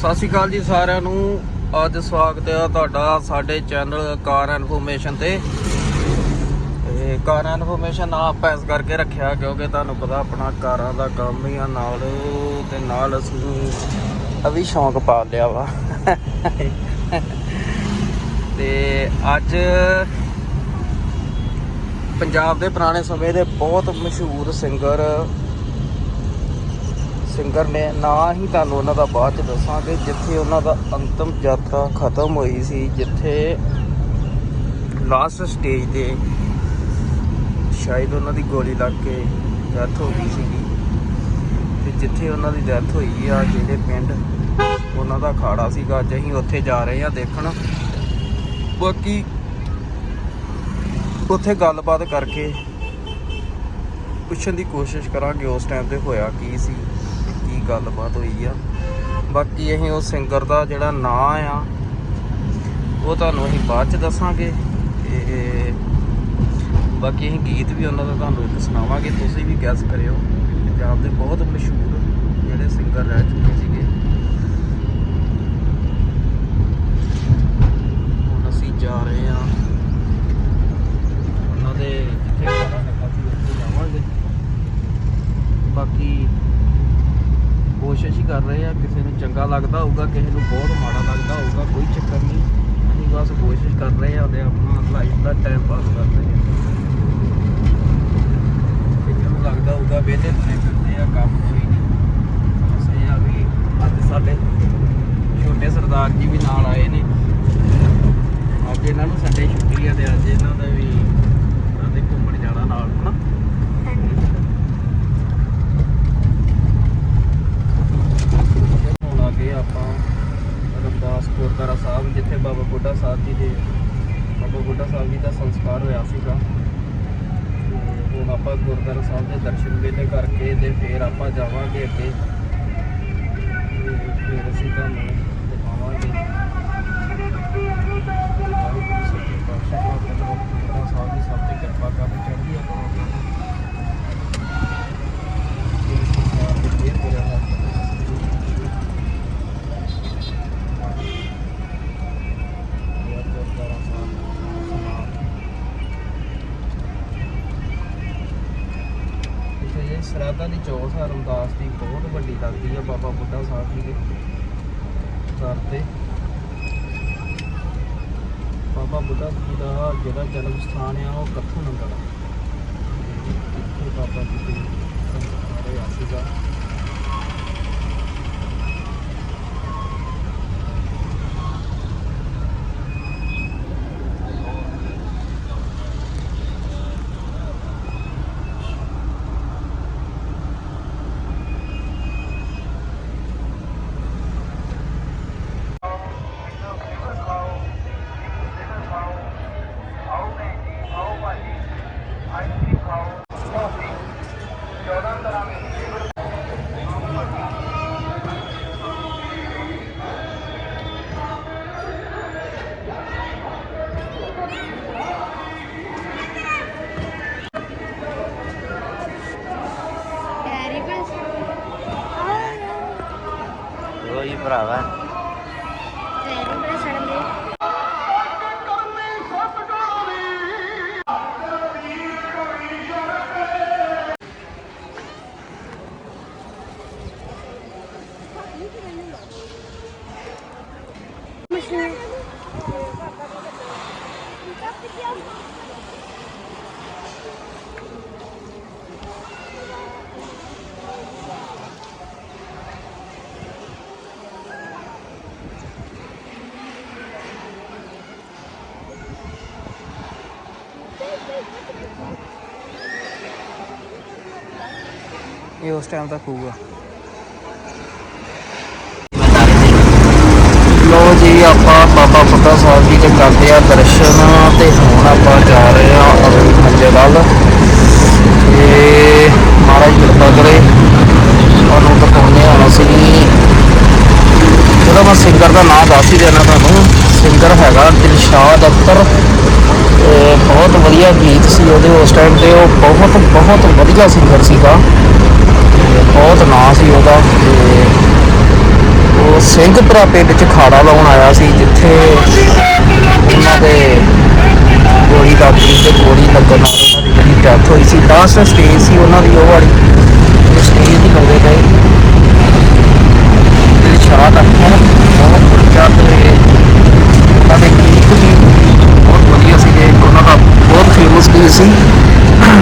ਸਤਿ ਸ਼੍ਰੀ ਅਕਾਲ ਜੀ ਸਾਰਿਆਂ ਨੂੰ। ਅੱਜ ਸਵਾਗਤ ਹੈ ਤੁਹਾਡਾ ਸਾਡੇ ਚੈਨਲ ਕਾਰ ਇਨਫੋਰਮੇਸ਼ਨ ਤੇ। ਤੇ ਕਾਰ ਇਨਫੋਰਮੇਸ਼ਨ ਨਾਂ ਆਪਾਂ ਇਸ ਕਰਕੇ ਰੱਖਿਆ ਕਿਉਂਕਿ ਤੁਹਾਨੂੰ ਪਤਾ ਆਪਣਾ ਕਾਰਾਂ ਦਾ ਕੰਮ ਹੀ ਆ ਨਾਲ ਤੇ ਨਾਲ ਅਸੀਂ ਅਭੀ ਸ਼ੌਂਕ ਪਾ ਲਿਆ ਵਾ। ਤੇ ਅੱਜ ਪੰਜਾਬ ਦੇ ਪੁਰਾਣੇ ਸਮੇਂ ਦੇ ਬਹੁਤ ਮਸ਼ਹੂਰ ਸਿੰਗਰ ਸਿੰਗਰ ਨੇ, ਨਾ ਹੀ ਤੁਹਾਨੂੰ ਉਹਨਾਂ ਦਾ ਬਾਅਦ ਚ ਦੱਸਾਂਗੇ, ਜਿੱਥੇ ਉਹਨਾਂ ਦਾ ਅੰਤਮ ਯਾਤਰਾ ਖਤਮ ਹੋਈ ਸੀ, ਜਿੱਥੇ ਲਾਸਟ ਸਟੇਜ ਤੇ ਸ਼ਾਇਦ ਉਹਨਾਂ ਦੀ ਗੋਲੀ ਲੱਗ ਕੇ ਡੈਥ ਹੋ ਗਈ ਸੀਗੀ। ਤੇ ਜਿੱਥੇ ਉਹਨਾਂ ਦੀ ਡੈਥ ਹੋਈ ਆ, ਜਿਹੜੇ ਪਿੰਡ, ਉਹਨਾਂ ਦਾ ਖਾੜਾ ਸੀਗਾ। ਅੱਜ ਅਸੀਂ ਉੱਥੇ ਜਾ ਰਹੇ ਆ ਦੇਖਣ। ਬਾਕੀ ਉੱਥੇ ਗੱਲਬਾਤ ਕਰਕੇ ਪੁੱਛਣ ਦੀ ਕੋਸ਼ਿਸ਼ ਕਰਾਂਗੇ ਉਸ ਟਾਈਮ ਤੇ ਹੋਇਆ ਕੀ ਸੀ। ਗੱਲਬਾਤ ਹੋਈ ਆ। ਬਾਕੀ ਅਸੀਂ ਉਹ ਸਿੰਗਰ ਦਾ ਜਿਹੜਾ ਨਾਂ ਆ, ਉਹ ਤੁਹਾਨੂੰ ਅਸੀਂ ਬਾਅਦ ਚ ਦੱਸਾਂਗੇ। ਤੇ ਬਾਕੀ ਅਸੀਂ ਗੀਤ ਵੀ ਉਹਨਾਂ ਦਾ ਤੁਹਾਨੂੰ ਇੱਕ ਸੁਣਾਵਾਂਗੇ। ਤੁਸੀਂ ਵੀ ਗੈਸ ਕਰਿਓ। ਪੰਜਾਬ ਦੇ ਬਹੁਤ ਮਸ਼ਹੂਰ ਜਿਹੜੇ ਸਿੰਗਰ ਰਹਿ ਚੁੱਕੇ ਸੀਗੇ। ਹੁਣ ਅਸੀਂ ਜਾ ਰਹੇ ਹਾਂ। ਉਹਨਾਂ ਦੇ ਜਿੱਥੇ ਉੱਥੇ ਜਾਵਾਂਗੇ। ਬਾਕੀ ਕੋਸ਼ਿਸ਼ ਹੀ ਕਰ ਰਹੇ ਆ, ਕਿਸੇ ਨੂੰ ਚੰਗਾ ਲੱਗਦਾ ਹੋਊਗਾ, ਕਿਸੇ ਨੂੰ ਬਹੁਤ ਮਾੜਾ ਲੱਗਦਾ ਹੋਊਗਾ, ਕੋਈ ਚੱਕਰ ਨਹੀਂ। ਅਸੀਂ ਬਸ ਕੋਸ਼ਿਸ਼ ਕਰ ਰਹੇ ਆ ਤੇ ਆਪਣਾ ਲਾਈਫ ਦਾ ਟਾਈਮ ਪਾਸ ਕਰ ਰਹੇ ਆ। ਕਿਸੇ ਨੂੰ ਲੱਗਦਾ ਹੋਊਗਾ ਵੀ ਇਹਦੇ ਫਿਰਦੇ ਆ, ਕੰਮ ਕੋਈ ਨਹੀਂ। ਬਸ ਇਹ ਆ ਵੀ ਅੱਜ ਸਾਡੇ ਛੋਟੇ ਸਰਦਾਰ ਜੀ ਵੀ ਨਾਲ ਆਏ ਨੇ। ਅੱਜ ਇਹਨਾਂ ਨੂੰ ਸਾਡੇ ਛੁੱਟੀ ਆ ਤੇ ਅੱਜ ਇਹਨਾਂ ਦਾ ਵੀ ਕਹਿੰਦੇ ਘੁੰਮਣ ਜਾਣਾ ਨਾਲ ਹਨਾ ਹੁਣ ਆ ਗਏ ਆਪਾਂ ਰਮਦਾਸ ਗੁਰਦੁਆਰਾ ਸਾਹਿਬ ਜਿੱਥੇ ਬਾਬਾ ਬੁੱਢਾ ਸਾਹਿਬ ਜੀ ਦੇ ਬਾਬਾ ਬੁੱਢਾ ਸਾਹਿਬ ਜੀ ਦਾ ਸੰਸਕਾਰ ਹੋਇਆ ਸੀਗਾ ਤੇ ਹੁਣ ਆਪਾਂ ਗੁਰਦੁਆਰਾ ਸਾਹਿਬ ਦੇ ਦਰਸ਼ਨ ਵੇਲੇ ਕਰਕੇ ਤੇ ਫਿਰ ਆਪਾਂ ਜਾਵਾਂਗੇ ਅੱਗੇ ਤੇ ਫਿਰ ਅਸੀਂ ਤੁਹਾਨੂੰ ਦਿਖਾਵਾਂਗੇ ਵਾਹਿਗੁਰੂ ਸੱਚੇ ਪਾਤਸ਼ਾਹ ਬਾਬਾ ਬੁੱਢਾ ਸਾਹਿਬ ਦੀ ਸਭ ਤੇ ਕਿਰਪਾ ਕਰਨ ਚੜ੍ਹਦੀ ਆ ਇਹ ਸੰਸਾਰ ਦੇ ਫੇਰ ਹੋ ਰਿਹਾ ਇਹ ਸਰਾਧਾ ਦੀ ਚੌਥ ਆ, ਰਮਦਾਸ ਦੀ ਬਹੁਤ ਵੱਡੀ ਲੱਗਦੀ ਆ, ਬਾਬਾ ਬੁੱਢਾ ਸਾਹਿਬ ਜੀ ਦੇ ਦਰ ਤੇ। ਬਾਬਾ ਬੁੱਢਾ ਜੀ ਦਾ ਜਿਹੜਾ ਜਨਮ ਸਥਾਨ ਆ, ਉਹ ਕੱਥੂ ਨੰਗਲ ਆ। ਇੱਥੇ ਬਾਬਾ ਜੀ ਦੇ ਸੰਸਕਾਰ ਹੋਇਆ ਸੀਗਾ Sério, ਇਹ ਉਸ ਟਾਈਮ ਤੱਕ ਹੋਊਗਾ। ਲੋ ਜੀ, ਆਪਾਂ ਬਾਬਾ ਬੁੱਢਾ ਸਾਹਿਬ ਜੀ ਦੇ ਕਰਦੇ ਆ ਦਰਸ਼ਨ ਤੇ ਹੁਣ ਆਪਾਂ ਜਾ ਰਹੇ ਆ ਅਗਲੀ ਮੰਜ਼ਿਲ ਵੱਲ। ਤੇ ਮਹਾਰਾਜ ਕਿਰਪਾ ਕਰੇ, ਤੁਹਾਨੂੰ ਦਿਖਾਉਂਦੇ ਹਾਂ ਅਸੀਂ। ਜਦੋਂ ਮੈਂ ਸਿੰਗਰ ਦਾ ਨਾਮ ਦੱਸ ਹੀ ਦੇਣਾ ਤੁਹਾਨੂੰ ਸਿੰਗਰ ਹੈਗਾ ਦਿਲਸ਼ਾਦ ਅਖਤਰ ਬਹੁਤ ਵਧੀਆ ਗੀਤ ਸੀ ਉਹਦੇ ਉਸ ਟਾਈਮ ਤੇ, ਉਹ ਬਹੁਤ ਬਹੁਤ ਵਧੀਆ ਸਿੰਗਰ ਸੀਗਾ। ਬਹੁਤ ਨਾਂ ਸੀ ਉਹਦਾ ਤੇ ਉਹ ਉਹ ਸਿੰਘਪੁਰਾ ਪਿੰਡ ਚ ਖਾੜਾ ਲਾਉਣ ਆਇਆ ਸੀ, ਜਿੱਥੇ ਉਹਨਾਂ ਦੇ ਗੋਲੀ ਲੱਗੀ ਤੇ ਗੋਲੀ ਲੱਗਣ ਨਾਲ ਉਹਨਾਂ ਦੀ ਜਿਹੜੀ ਡੈਥ ਹੋਈ ਸੀ। ਲਾਸਟ ਸਟੇਜ ਸੀ ਉਹਨਾਂ ਦੀ ਉਹ ਵਾਲੀ। ਸਟੇਜ ਦੀ ਲਾਉਂਦੇ ਪਏ। ਦਿਲਸ਼ਾਦ ਅਖਤਰ ਬਹੁਤ ਵਧੀਆ ਤੇ ਉਹਨਾਂ ਦੇ ਗੀਤ ਵੀ ਬਹੁਤ ਵਧੀਆ ਸੀਗੇ। ਇੱਕ ਉਹਨਾਂ ਦਾ ਬਹੁਤ ਫੇਮਸ ਗੀਤ ਸੀ।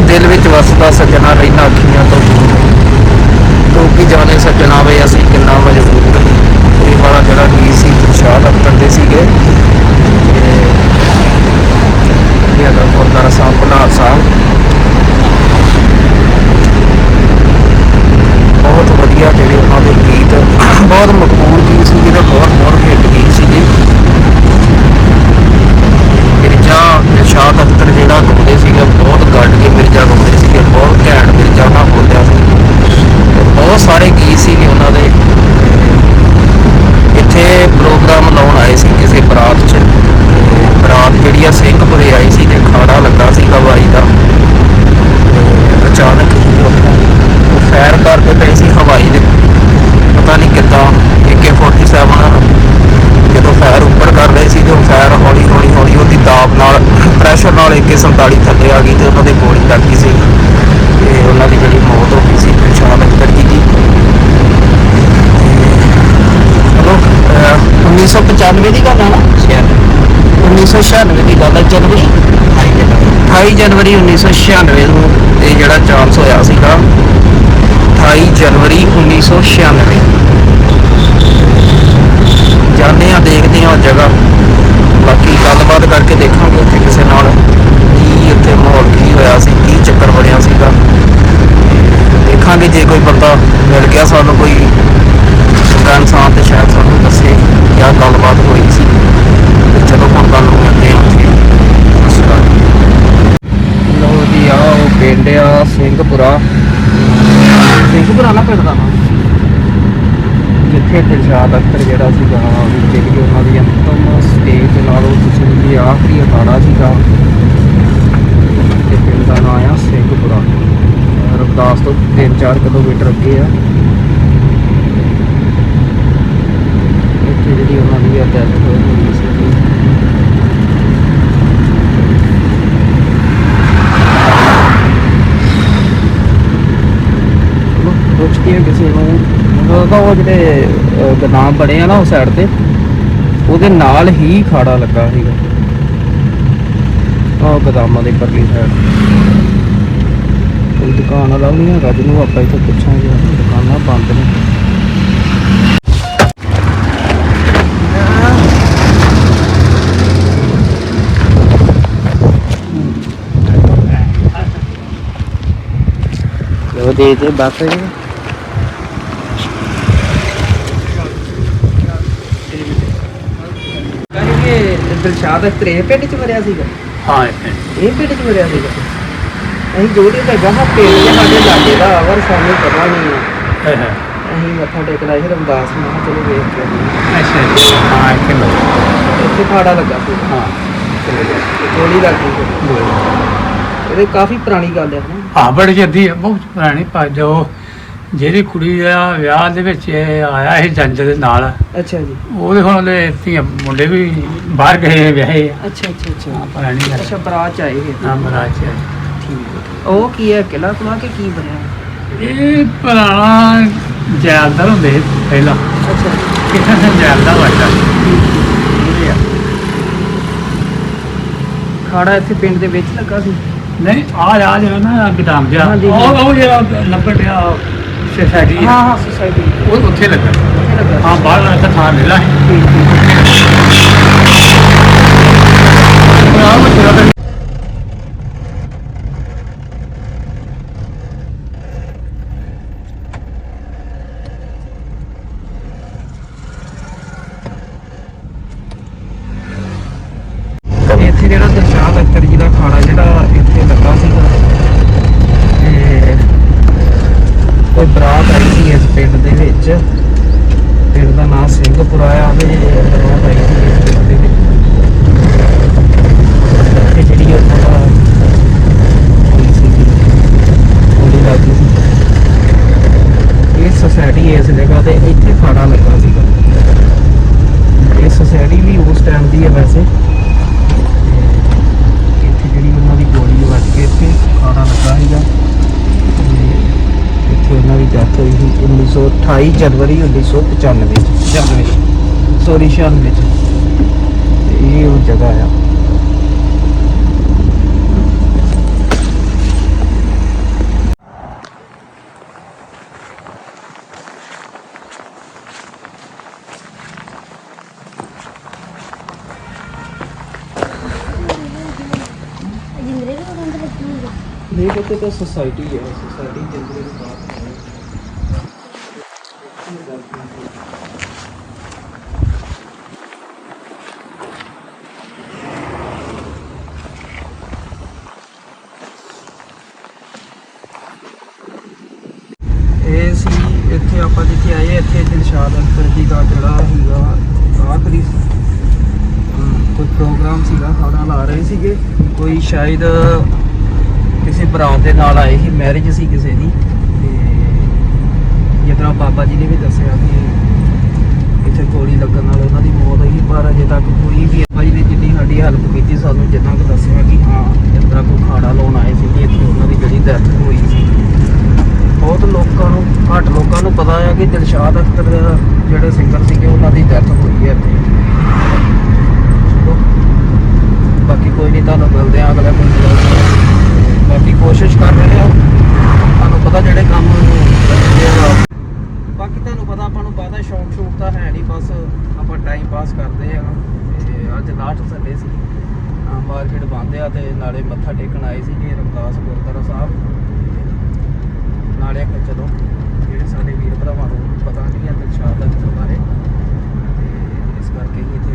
ਦਿਲ ਵਿੱਚ ਵਸਦਾ ਸੱਜਣਾ ਰਹਿਣਾ ਅੱਖੀਆਂ ਤੋਂ। ਦੂਰ ਕਿ ਜਾਣੇ ਸੱਜਣਾ ਵੇ ਅਸੀਂ ਕਿੰਨਾ ਮਜਬੂਰ ਇਹ ਵਾਲਾ ਜਿਹੜਾ ਗੀਤ ਸੀ ਦਿਲਸ਼ਾਦ ਦਫ਼ਤਰ ਦੇ ਸੀਗੇ। ਤੇ ਇਹ ਦਾ ਗੁਰਦਾਰਾ ਸਾਹਿਬ ਬਨਾਰ ਸਾਹਿਬ। ਬਹੁਤ ਵਧੀਆ ਜਿਹੜੇ ਉਹਨਾਂ ਦੇ ਗੀਤ, ਬਹੁਤ ਮਕਬੂਲ ਗੀਤ ਸੀ ਜਿਹੜੇ ਬਹੁਤ ਬਹੁਤ ਹਿੱਟ ਗੀਤ ਸੀਗੇ ਮਿਰਜ਼ਾ ਨਿਸ਼ਾਦ ਅਖਤਰ ਜਿਹੜਾ ਗਾਉਂਦੇ ਸੀਗੇ ਬਹੁਤ ਗੱਡ ਕੇ ਮਿਰਜ਼ਾ ਗਾਉਂਦੇ ਸੀਗੇ ਬਹੁਤ ਘੈਂਟ ਮਿਰਜ਼ਾ ਉਹਨਾਂ ਬੋਲਿਆ ਸੀ ਤੇ ਬਹੁਤ ਸਾਰੇ ਗੀਤ ਸੀਗੇ ਉਹਨਾਂ ਦੇ ਇੱਥੇ ਪ੍ਰੋਗਰਾਮ ਲਾਉਣ ਆਏ ਸੀ ਕਿਸੇ ਬਰਾਤ 'ਚ ਤੇ ਬਰਾਤ ਜਿਹੜੀ ਆ ਸਿੰਘਪੁਰੇ ਆਈ ਸੀ ਤੇ ਖਾੜਾ ਲੱਗਾ ਸੀ ਹਵਾਈ ਦਾ ਤੇ ਅਚਾਨਕ ਹੀ ਉੱਥੋਂ ਉਹ ਫੈਰ ਕਰਦੇ ਪਏ ਸੀ ਹਵਾਈ ਦੇ ਪਤਾ ਨਹੀਂ ਕਿੱਦਾਂ AK47 ਜਦੋਂ ਫਾਇਰ ਉੱਪਰ ਕਰ ਰਹੇ ਸੀ ਤੇ ਉਹ ਫਾਇਰ ਹੌਲੀ ਹੌਲੀ ਹੌਲੀ ਉਹਦੀ ਦਾਬ ਨਾਲ ਪ੍ਰੈਸ਼ਰ ਨਾਲ AK47 ਥੱਲੇ ਆ ਗਈ ਤੇ ਉਹਨਾਂ ਦੇ ਗੋਲੀ ਲੱਗ ਗਈ ਸੀ ਤੇ ਉਹਨਾਂ ਦੀ ਜਿਹੜੀ ਮੌਤ ਹੋ ਗਈ ਸੀ ਪਛਾਣ ਅਖਤਰ ਜੀ ਦੀ ਤੇ ਚਲੋ ਅਹ, 1995 ਦੀ ਗੱਲ ਆ ਨਾ? 1996 ਦੀ ਗੱਲ ਹੈ ਜਨਵਰੀ। 28 ਜਨਵਰੀ। 1996 ਨੂੰ ਇਹ ਜਿਹੜਾ ਚਾਂਸ ਹੋਇਆ ਸੀਗਾ 28 ਜਨਵਰੀ 1996 ਜਾਂਦੇ ਆ ਦੇਖਦੇ ਆ ਜਗ੍ਹਾ। ਬਾਕੀ ਗੱਲਬਾਤ ਕਰਕੇ ਦੇਖਾਂਗੇ ਉੱਥੇ ਕਿਸੇ ਨਾਲ ਕੀ ਉੱਥੇ ਮਾਹੌਲ ਕੀ ਹੋਇਆ ਸੀ ਕੀ ਚੱਕਰ ਬਣਿਆ ਸੀਗਾ। ਦੇਖਾਂਗੇ ਜੇ ਕੋਈ ਬੰਦਾ ਮਿਲ ਗਿਆ ਸਾਨੂੰ ਕੋਈ ਚੰਗਾ ਇਨਸਾਨ ਤੇ ਸ਼ਾਇਦ ਸਾਨੂੰ ਦੱਸੇ ਕਿਆ ਗੱਲਬਾਤ ਹੋਈ ਸੀ ਤੇ ਚਲੋ ਹੁਣ ਗੱਲ ਨੂੰ ਮਿਲਦੇ ਆ ਉੱਥੇ ਅਸਲਾ ਲੋ ਜੀ ਆ ਉਹ ਪਿੰਡ ਆ ਸਿੰਘਪੁਰਾ ਸਿੰਘਪੁਰਾ ਨਾ ਪਿੰਡ ਦਾ ਨਾਮ ਜਿੱਥੇ ਦਿਲਸ਼ਾਦ ਅਖਤਰ ਜਿਹੜਾ ਸੀਗਾ ਜਿਹੜੀ ਉਹਨਾਂ ਦੀ ਅੰਤਮ ਸਟੇਜ ਨਾਲੋਂ ਤੁਸੀਂ ਦੀ ਆਖਰੀ ਅਖਾੜਾ ਸੀਗਾ। ਤੇ ਪਿੰਡ ਦਾ ਨਾਮ ਆ ਸਿੰਘਪੁਰਾ ਰਵਦਾਸ ਤੋਂ 3-4 ਕਿਲੋਮੀਟਰ ਅੱਗੇ ਆ। ਇੱਥੇ ਜਿਹੜੀ ਉਹਨਾਂ ਦੀ ਡੈਥ ਹੋਈ ਸੀ ਚਲੋ ਪੁੱਛ ਕੇ ਕਿਸੇ ਨੂੰ ਮਤਲਬ ਉਹ ਜਿਹੜੇ ਅਹ, ਗੋਦਾਮ ਬਣੇ ਆ ਨਾ ਉਸ ਸਾਈਡ ਤੇ ਉਹਦੇ ਨਾਲ ਹੀ ਖਾੜਾ ਲੱਗਾ ਸੀਗਾ। ਆਹ ਗੋਦਾਮਾਂ ਦੇ ਪਰਲੀ ਸਾਈਡ ਕੋਈ ਦੁਕਾਨ ਵਾਲਾ ਨਹੀਂ ਹੈਗਾ ਜਿਹਨੂੰ ਆਪਾਂ ਇੱਥੇ ਪੁੱਛਾਂਗੇ। ਦੁਕਾਨਾਂ ਬੰਦ ਨੇ। ਲੋ ਦੇ ਦੇ ਬਸ ਕਹਿੰਦੇ ਦਿਲਸ਼ਾਦ ਇਹ ਪਿੰਡ ਚ ਮਰਿਆ ਸੀਗਾ? ਹਾਂ ਇਹ ਪਿੰਡ ਚ ਮਰਿਆ ਸੀਗਾ? ਅਸੀਂ ਜੋੜੀ ਤਾਂ ਗਾਹ ਪਿੰਡ ਦੇ ਸਾਡੇ ਲਾਗੇ ਦਾ ਆਵਰ ਸਾਨੂੰ ਪਤਾ ਨਹੀਂ ਆ। ਇਹ ਹੈ। ਅਸੀਂ ਮੱਥਾ ਟੇਕਣਾ ਸੀ ਰਮਦਾਸ ਮੈਂ ਕਿਹਾ ਚਲੋ ਵੇਖ ਕੇ ਆਉਂਦੇ ਅੱਛਾ ਜੀ ਹਾਂ ਇੱਥੇ ਲੋ ਹਾਂ। ਇੱਥੇ ਖਾੜਾ ਲੱਗਾ ਸੀ। ਹਾਂ। ਤੇ ਗੋਲੀ ਲੱਗ ਗਈ। ਸੀ। ਇਹਦੇ ਕਾਫੀ ਪੁਰਾਣੀ ਗੱਲ ਹੈ ਨਾ। ਹਾਂ ਬੜੀ ਜੱਦੀ ਹੈ ਬਹੁਤ ਪੁਰਾਣੀ ਪਰ ਜੋ ਜਿਹੜੀ ਕੁੜੀ ਦਾ ਵਿਆਹ ਦੇ ਵਿੱਚ ਇਹ ਆਇਆ ਸੀ ਜੰਜ ਦੇ ਨਾਲ। ਅੱਛਾ ਜੀ। ਉਹਦੇ ਹੁਣ ਉਹਦੇ ਧੀਆਂ ਮੁੰਡੇ ਵੀ ਬਾਹਰ ਗਏ ਵਿਆਹੇ ਆ। ਅੱਛਾ ਅੱਛਾ ਅੱਛਾ। ਹਾਂ ਪੁਰਾਣੀ ਗੱਲ ਅੱਛਾ ਬਰਾਤ ਚ ਆਏ ਸੀ ਹਾਂ ਮਹਾਰਾਜ ਜੀ। ਠੀਕ ਹੈ ਉਹ ਕੀ ਹੈ ਕਿਲਾ ਕੁਲਾ ਕੇ ਕੀ ਬਣਿਆ? ਇਹ ਪੁਰਾਣਾ ਜੈਲਦਾਰ ਹੁੰਦੇ ਸੀ ਪਹਿਲਾਂ। ਅੱਛਾ। ਕਿਹਨਾਂ ਨੇ ਜੈਲਦਾਰ ਵਾਜਾ ਖਾੜਾ ਇੱਥੇ ਪਿੰਡ ਦੇ ਵਿੱਚ ਲੱਗਾ ਸੀ? ਨਹੀਂ ਆ ਆ ਜਿਹੜਾ ਨਾ ਗਦਾਮ ਜਿਹਾ। ਹਾਂਜੀ, ਉਹ ਉਹ ਜਿਹੜਾ ਲੱਭਣ ਡਿਆ। ਸੋਸਾਇਟੀ ਹਾਂ ਹਾਂ ਸੁਸਾਇਟੀ ਉਹ ਉੱਥੇ ਲੱਗਾ। ਉੱਥੇ ਲੱਗਾ। ਹਾਂ ਬਾਹਰ ਇੱਕ ਥਾਂ ਮਿਲਾ ਹੈ ਠੀਕ ਠੀਕ। ਇੱਥੇ ਜਿਹੜਾ ਦਰਸ਼ਾਦ ਅਖਤਰ ਜੀ ਦਾ ਖਾਣਾ ਜਿਹੜਾ ਇੱਥੇ ਲੱਗਾ ਸੀਗਾ ਤੇ ਕੋਈ ਬਰਾਤ ਆਈ ਸੀ ਇਸ ਪਿੰਡ ਦੇ ਵਿੱਚ ਪਿੰਡ ਦਾ ਨਾਮ ਸਿੰਘਪੁਰਾ ਆ ਤੇ ਬਰਾਤ ਆਈ ਸੀ ਇਸ ਵਿੱਚ। ਤੇ ਜਿਹੜੀ ਉੱਥੋਂ ਦਾ ਹੋਈ ਸੀਗੀ, ਗੋਲੀ ਲੱਗ ਸੀ। ਇਹ ਸੋਸਾਇਟੀ ਇਸ ਜਗ੍ਹਾ ਤੇ ਇੱਥੇ ਖਾਣਾ ਲੱਗਾ ਸੀਗਾ ਇਹ ਸੋਸਾਇਟੀ ਵੀ ਉਸ ਟਾਈਮ ਦੀ ਹੈ ਵੈਸੇ ਤੇ ਇੱਥੇ ਜਿਹੜੀ ਉਹਨਾਂ ਦੀ ਗੋਲੀ ਵੱਜ ਕੇ ਇੱਥੇ ਖਾਣਾ ਲੱਗਾ ਸੀਗਾ ਤੇ ਇੱਥੇ ਉਹਨਾਂ ਦੀ ਡੈਥ ਹੋਈ ਸੀ 1928 ਜਨਵਰੀ 1995 95 ਸੌਰੀ 96 ਚ। ਤੇ ਇਹ ਉਹ ਜਗ੍ਹਾ ਆ। ਜਿੰਦਰੇ ਹੁੰਦੇ ਨਹੀਂ ਕਿਤੇ ਤਾਂ ਸੋਸਾਇਟੀ ਹੈ ਸੋਸਾਇਟੀ ਜਿੰਦਰੇ ਦੀ ਬਾਤ ਹੈ ਇਹ ਸੀ ਇੱਥੇ ਆਪਾਂ ਜਿੱਥੇ ਆਏ ਇੱਥੇ ਦਿਲਸ਼ਾਦ ਅਖਤਰ ਜੀ ਦਾ ਜਿਹੜਾ ਸੀਗਾ ਆਖਰੀ ਅਮ, ਕੋਈ ਪ੍ਰੋਗਰਾਮ ਸੀਗਾ, ਖਾਣਾ ਲਾ ਰਹੇ ਸੀਗੇ। ਕੋਈ ਸ਼ਾਇਦ ਕਿਸੇ ਭਰਾ ਦੇ ਨਾਲ ਆਏ ਸੀ ਮੈਰਿਜ ਸੀ ਕਿਸੇ ਦੀ। ਤੇ ਜਿਸ ਬਾਬਾ ਜੀ ਨੇ ਵੀ ਦੱਸਿਆ ਕਿ ਇੱਥੇ ਗੋਲੀ ਲੱਗਣ ਨਾਲ ਉਹਨਾਂ ਦੀ ਮੌਤ ਹੋਈ ਪਰ ਅਜੇ ਤੱਕ ਕੋਈ ਵੀ ਬਾਬਾ ਜੀ ਨੇ ਜਿੰਨੀ ਸਾਡੀ ਹੈਲਪ ਕੀਤੀ, ਸਾਨੂੰ ਜਿੰਨਾ ਕੁ ਦੱਸਿਆ ਕਿ ਹਾਂ ਇਸ ਤਰ੍ਹਾਂ ਕੋਈ ਖਾਣਾ ਲਾਉਣ ਆਏ ਸੀ ਇੱਥੇ ਉਹਨਾਂ ਦੀ ਜਿਹੜੀ ਡੈਥ ਹੋਈ ਸੀ। ਬਹੁਤ ਲੋਕਾਂ ਨੂੰ, ਘੱਟ ਲੋਕਾਂ ਨੂੰ ਪਤਾ ਹੈ ਕਿ ਦਿਲਸ਼ਾਦ ਅਖਤਰ ਜਿਹੜੇ ਸਿੰਗਰ ਸੀਗੇ, ਉਹਨਾਂ ਦੀ ਡੈਥ ਹੋਈ ਹੈ ਇੱਥੇ। ਬਾਕੀ ਕੋਈ ਨਹੀਂ, ਤੁਹਾਨੂੰ ਮਿਲਦੇ ਆ ਅਗਲੇ ਬੰਦੇ ਬਾਕੀ ਕੋਸ਼ਿਸ਼ ਕਰ ਰਹੇ ਹਾਂ। ਤੁਹਾਨੂੰ ਪਤਾ ਜਿਹੜੇ ਕੰਮ ਬਾਕੀ ਤੁਹਾਨੂੰ ਪਤਾ ਆਪਾਂ ਨੂੰ ਬਾਦਾ ਸ਼ੌਂਕ ਸ਼ੌਕ ਤਾਂ ਹੈ ਨਹੀਂ, ਬਸ ਆਪਾਂ ਟਾਈਮ ਪਾਸ ਕਰਦੇ ਆ ਤੇ ਅੱਜ ਲਾਸਟ ਸੰਡੇ ਸੀ। ਮਾਰਕੀਟ ਬੰਦ ਆ ਤੇ ਨਾਲੇ ਮੱਥਾ ਟੇਕਣ ਆਏ ਸੀਗੇ ਰਮਦਾਸ ਗੁਰਦੁਆਰਾ ਸਾਹਿਬ। ਨਾਲੇ ਚਲੋ, ਜਿਹੜੇ ਸਾਡੇ ਵੀਰ ਭਰਾਵਾਂ ਨੂੰ ਪਤਾ ਨਹੀਂ ਹੈ ਤੇ ਸ਼ਾਇਦ ਇਸ ਬਾਰੇ ਇਸ ਕਰਕੇ ਹੀ ਇੱਥੇ